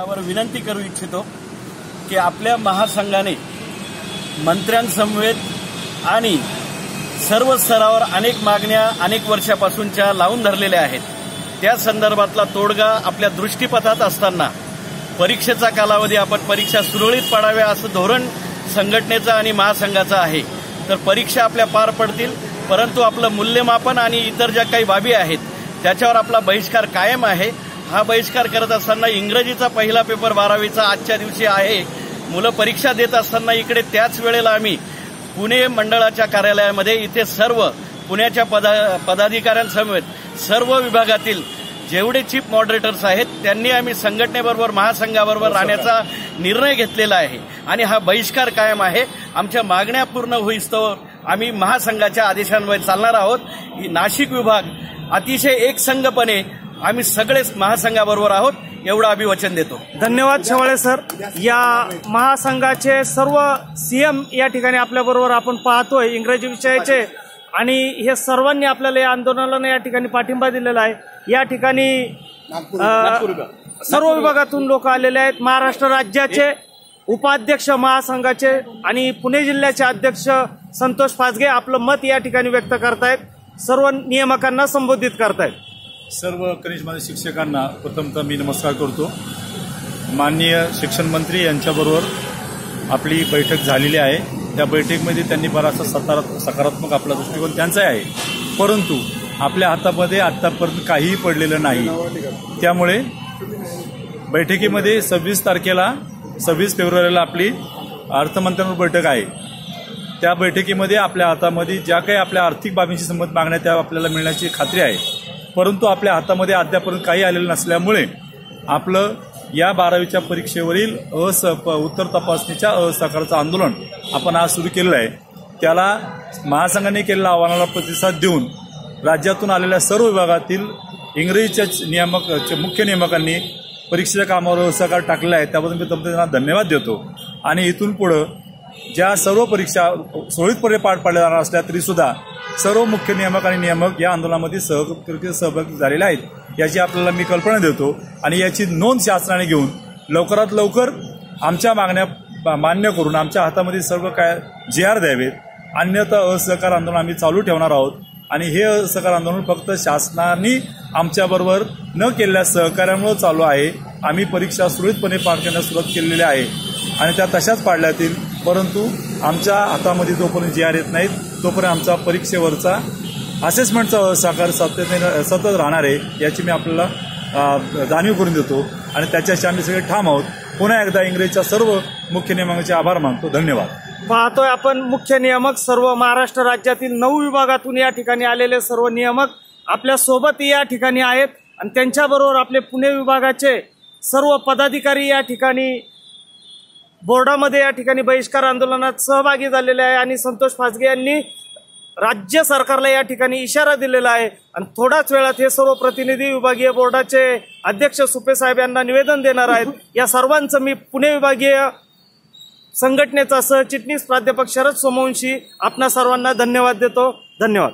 त्यावर विनंती करू इच्छितो की आपल्या महासंघाने मंत्र्यांसमवेत आणि सर्व स्तरावर अनेक मागण्या अनेक वर्षापासूनच्या लावून धरलेल्या आहेत. त्या संदर्भातला तोडगा आपल्या दृष्टीपथात असताना परीक्षेचा कालावधी आपण परीक्षा सुरळीत पाडाव्या असं धोरण संघटनेचं आणि महासंघाचं आहे. तर परीक्षा आपल्या पार पडतील परंतु आपलं मूल्यमापन आणि इतर ज्या काही बाबी आहेत त्याच्यावर आपला बहिष्कार कायम आहे. हा बहिष्कार करत असताना इंग्रजीचा पहिला पेपर बारावीचा आजच्या दिवशी आहे. मुलं परीक्षा देत असताना इकडे त्याच वेळेला आम्ही पुणे मंडळाच्या कार्यालयामध्ये इथे सर्व पुण्याच्या पदा पदाधिकाऱ्यांसमवेत सर्व विभागातील जेवढे चीफ मॉडरेटर्स आहेत त्यांनी आम्ही संघटनेबरोबर महासंघाबरोबर राहण्याचा निर्णय घेतलेला आहे. आणि हा बहिष्कार कायम आहे. आमच्या मागण्या पूर्ण होईस्तोवर आम्ही महासंघाच्या आदेशांवर चालणार आहोत. ही नाशिक विभाग अतिशय एकसंघपणे आम्ही सगळेच महासंघाबरोबर आहोत एवढं आम्ही वचन देतो. धन्यवाद शेवाळे सर. या महासंघाचे सर्व सीएम या ठिकाणी आपल्या बरोबर आपण पाहतोय इंग्रजी विषयाचे. आणि हे सर्वांनी आपल्याला या आंदोलनाला या ठिकाणी पाठिंबा दिलेला आहे. या ठिकाणी सर्व विभागातून लोक आलेले आहेत. महाराष्ट्र राज्याचे उपाध्यक्ष महासंघाचे आणि पुणे जिल्ह्याचे अध्यक्ष संतोष पाचगे आपलं मत या ठिकाणी व्यक्त करतायत. सर्व नियामकांना संबोधित करतायत. सर्व कनिष्ठ शिक्षकांना प्रथमतः मी नमस्कार करतो. माननीय शिक्षण मंत्री यांच्याबरोबर आपली बैठक झालेली आहे. त्या बैठकीमध्ये त्यांनी बराचसा सकारात्मक सकारात्मक आपला दृष्टिकोन त्यांचा आहे. परंतु आपल्या हातामध्ये आत्तापर्यंत काहीही पडलेलं नाही. त्यामुळे बैठकीमध्ये सव्वीस तारखेला सव्वीस फेब्रुवारीला आपली अर्थमंत्र्यांवर बैठक आहे. त्या बैठकीमध्ये आपल्या हातामध्ये ज्या काही आपल्या आर्थिक बाबींशी संबंध मागण्या त्या आपल्याला मिळण्याची खात्री आहे. परंतु आपल्या हातामध्ये अद्यापर्यंत काही आलेलं नसल्यामुळे आपलं या बारावीच्या परीक्षेवरील अस प- उत्तर तपासणीच्या असहकाराचं आंदोलन आपण आज सुरू केलेलं आहे. त्याला महासंघाने केलेल्या आव्हानाला प्रतिसाद देऊन राज्यातून आलेल्या सर्व विभागातील इंग्रजीच्या नियामक मुख्य नियामकांनी परीक्षेच्या कामावर असहकार टाकलेला आहे. त्याबद्दल मी तुमचे त्यांना धन्यवाद देतो. आणि इथून पुढं ज्या सर्व परीक्षा सुरळीतपणे पार पाडल्या जाणार असल्या तरीसुद्धा सर्व मुख्य नियामक आणि नियामक या आंदोलनामध्ये सह सहभागी झालेले आहेत. याची आपल्याला मी कल्पना देतो आणि याची नोंद शासनाने घेऊन लवकरात लवकर आमच्या मागण्या मान्य करून आमच्या हातामध्ये सर्व काय जे आर द्यावेत. अन्यथा असहकार आंदोलन आम्ही चालू ठेवणार आहोत. आणि हे असहकार आंदोलन फक्त शासनाने आमच्याबरोबर न केलेल्या सहकार्यामुळे चालू आहे. आम्ही परीक्षा सुरळीतपणे पार करण्यास सुरुवात केलेली आहे. आणि त्या तशाच पाडल्या जातील. परंतु आमच्या हातामध्ये जोपर्यंत जी आर येत नाहीत तोपर्यंत आमचा परीक्षेवरचा असेसमेंटचा सहकार सातत्याने सतत राहणार आहे याची मी आपल्याला जाणीव करून देतो. आणि त्याच्याशी आम्ही सगळे ठाम आहोत. पुन्हा एकदा इंग्रजीच्या सर्व मुख्य नियमांचे आभार मानतो. धन्यवाद. पाहतोय आपण मुख्य नियामक सर्व महाराष्ट्र राज्यातील नऊ विभागातून या ठिकाणी आलेले सर्व नियामक आपल्यासोबत या ठिकाणी आहेत. आणि त्यांच्याबरोबर आपले पुणे विभागाचे सर्व पदाधिकारी या ठिकाणी बोर्डामध्ये या ठिकाणी बहिष्कार आंदोलनात सहभागी झालेले आहे आणि संतोष फासगे यांनी राज्य सरकारला या ठिकाणी इशारा दिलेला आहे. आणि थोड्याच वेळात हे सर्व प्रतिनिधी विभागीय बोर्डाचे अध्यक्ष सुपे साहेब यांना निवेदन देणार आहेत. या सर्वांचं मी पुणे विभागीय संघटनेचा सहचिटणीस प्राध्यापक शरद सोमवंशी आपणा सर्वांना धन्यवाद देतो. धन्यवाद.